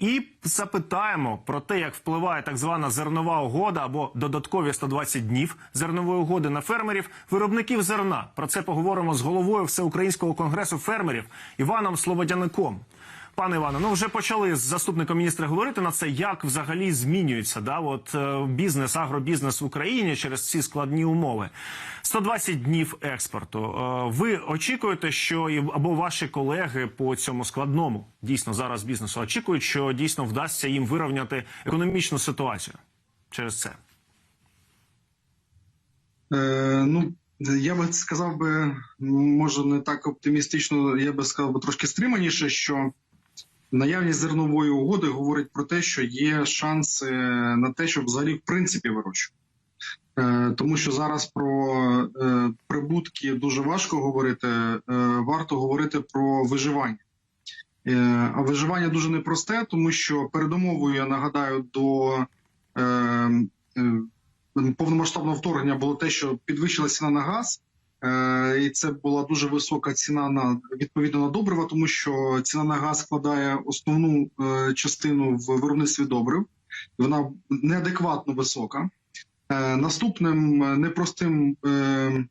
І запитаємо про те, як впливає так звана зернова угода або додаткові 120 днів зернової угоди на фермерів, виробників зерна. Про це поговоримо з головою Всеукраїнського конгресу фермерів Іваном Слободяником. Пане Іване, ну вже почали з заступником міністра говорити на це, як взагалі змінюється да, от, е, бізнес, агробізнес в Україні через ці складні умови. 120 днів експорту. Е, Ви очікуєте, що або ваші колеги по цьому складному дійсно зараз бізнесу очікують, що дійсно вдасться їм вирівняти економічну ситуацію через це? Е, ну, я би сказав би, може не так оптимістично, я би сказав би трошки стриманіше, що наявність зернової угоди говорить про те, що є шанси на те, щоб взагалі в принципі вирощувати. Е, тому що зараз про е, прибутки дуже важко говорити, е, варто говорити про виживання. А виживання дуже непросте, тому що передумовою, я нагадаю, до е, е, повномасштабного вторгнення було те, що підвищила ціна на газ, і це була дуже висока ціна на відповідно на добрива, тому що ціна на газ складає основну е, частину в виробництві добрив, вона неадекватно висока. Е, Наступним е, непростим е,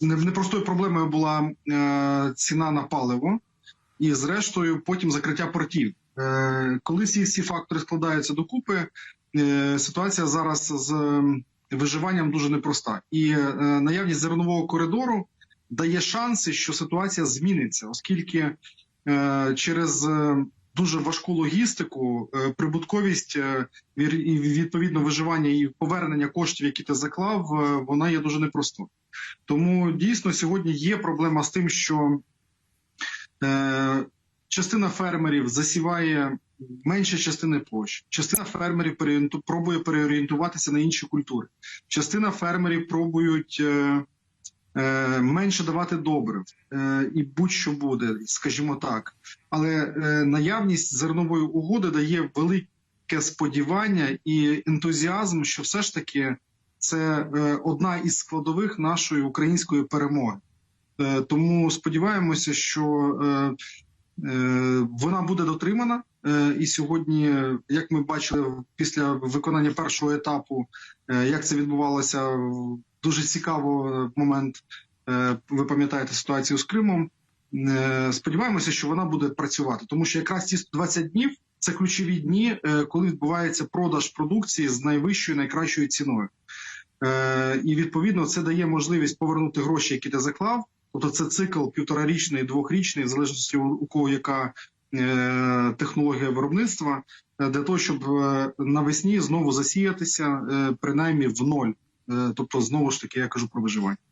непростою проблемою була е, ціна на паливо, і зрештою потім закриття портів. Е, Коли ці фактори складаються докупи, е, ситуація зараз з виживанням дуже непроста. І е, наявність зернового коридору дає шанси, що ситуація зміниться, оскільки е, через е, дуже важку логістику, е, прибутковість е, і відповідно виживання і повернення коштів, які ти заклав, е, вона є дуже непростою. Тому дійсно сьогодні є проблема з тим, що е, частина фермерів засіває менше частини площ. Частина фермерів пробує переорієнтуватися на інші культури. Частина фермерів пробують е, е, менше давати добрив е, і будь-що буде, скажімо так. Але е, наявність зернової угоди дає велике сподівання і ентузіазм, що все ж таки це е, одна із складових нашої української перемоги. Е, Тому сподіваємося, що е, е, вона буде дотримана. Е, І сьогодні, як ми бачили після виконання першого етапу, е, як це відбувалося, дуже цікаво е, момент. Е, Ви пам'ятаєте ситуацію з Кримом. Е, Сподіваємося, що вона буде працювати, тому що якраз ці 120 днів це ключові дні, е, коли відбувається продаж продукції з найвищою найкращою ціною. Е, І відповідно це дає можливість повернути гроші, які ти заклав. Тобто це цикл півторарічний, двохрічний, в залежності у кого яка е, технологія виробництва, е, для того, щоб е, навесні знову засіятися, е, принаймні в ноль. Е, Тобто, знову ж таки, я кажу про виживання.